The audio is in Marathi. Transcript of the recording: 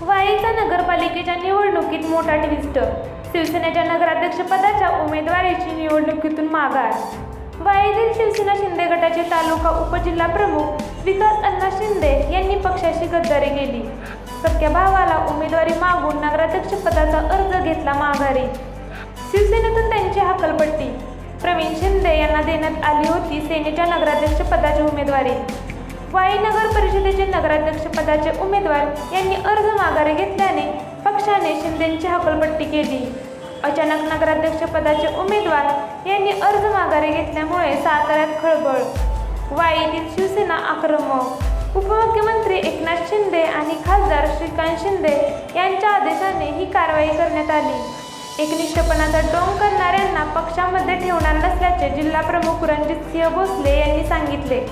वाईच्या नगरपालिकेच्या निवडणुकीत मोठा ट्विस्ट शिवसेनेच्या नगराध्यक्षपदाच्या उमेदवारीची निवडणुकीतून माघार. वाईतील शिवसेना शिंदे गटाचे तालुका उपजिल्हा प्रमुख विकास अण्णा शिंदे यांनी पक्षाशी गद्दारी केली. सख्या भावाला उमेदवारी मागून नगराध्यक्षपदाचा अर्ज घेतला माघारी. शिवसेनेतून त्यांची हकलपट्टी. प्रवीण शिंदे यांना देण्यात आली होती सेनेच्या नगराध्यक्षपदाची उमेदवारी. वाई नगर परिषदेचे नगराध्यक्षपदाचे उमेदवार यांनी अर्ज माघारी घेतल्याने पक्षाने शिंदेंची हकलपट्टी केली. अचानक नगराध्यक्षपदाचे उमेदवार यांनी अर्ज माघारी घेतल्यामुळे साताऱ्यात खळबळ. वाईतील शिवसेना आक्रमक. उपमुख्यमंत्री एकनाथ शिंदे आणि खासदार श्रीकांत शिंदे यांच्या आदेशाने ही कारवाई करण्यात आली. एकनिष्ठपणाचा डोंग करणाऱ्यांना पक्षामध्ये ठेवणार नसल्याचे जिल्हा प्रमुख रणजित सिंह भोसले यांनी सांगितले.